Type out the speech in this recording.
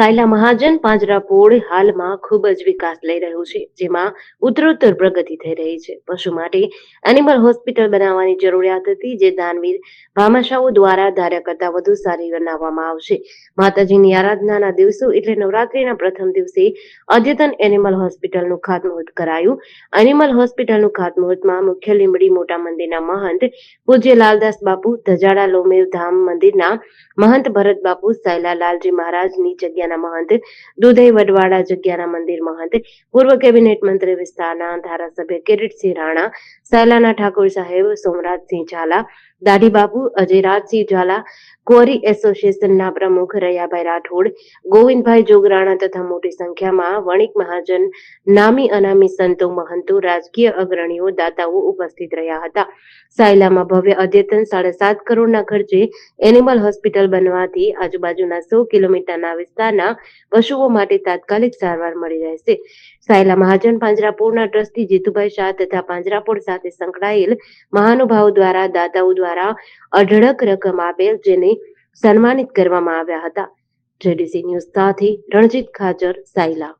સાયલા મહાજન પાંજરાપોળ હાલમાં ખૂબ જ વિકાસ લઈ રહ્યું છે, જેમાં ઉત્તરોત્તર પ્રગતિ થઈ રહી છે. પશુ માટે એનિમલ હોસ્પિટલ બનાવવાની જરૂરિયાત હતી, જે દાનવીર ભામાશાઓ દ્વારા ધાર્યા કરતા વધુ સારી બનાવવામાં આવશે. માતાજીની આરાધનાના દિવસો એટલે નવરાત્રીના પ્રથમ દિવસે અદ્યતન એનિમલ હોસ્પિટલનું ખાતમુહૂર્ત કરાયું. એનિમલ હોસ્પિટલનું ખાતમુહૂર્તમાં મુખ્ય લીંબડી મોટા મંદિરના મહંત પૂજ્ય લાલદાસ બાપુ, ધજાડા લોમેવ ધામ મંદિરના મહંત ભરત બાપુ, સાયલા લાલજી મહારાજની જગ્યાના મહંત, દુધઈ વડવાડા જગ્યાના મંદિર મહંત, પૂર્વ કેબિનેટ મંત્રી વિસ્તારના ધારાસભ્ય કિરીટસિંહ રાણા સૈલાના ઠાકોર સાહેબ સોમરાજસિંહ ઝાલા દાઢી બાપુ અજયરાજસિંહ ઝાલા કોરી એસોસિએશનના પ્રમુખ રયાભાઈ રાઠોડ, ગોવિંદભાઈ જોગરાણા તથા મોટી સંખ્યામાં વણિક મહાજન, નામી અનામી સંતો, મહંતો, રાજકીય અગ્રણીઓ, દાતાઓ ઉપસ્થિત રહ્યા હતા. સાયલામાં ભવ્ય અદ્યતન સાડા સાત કરોડના ખર્ચે એનિમલ હોસ્પિટલ બનવાથી આજુબાજુના સો કિલોમીટરના વિસ્તારના પશુઓ માટે તાત્કાલિક સારવાર મળી રહેશે. સાયલા મહાજન પાંજરાપોળના ટ્રસ્ટી જીતુભાઈ શાહ તથા પાંજરાપોળ સાથે સંકળાયેલ મહાનુભાવો દ્વારા દાતાઓ દ્વારા અઢળક રકમ આપેલ જેને સન્માનિત કરવામાં આવ્યા હતા. જેડીસી ન્યૂઝ સાથે રણજીત ખાચર સાયલા.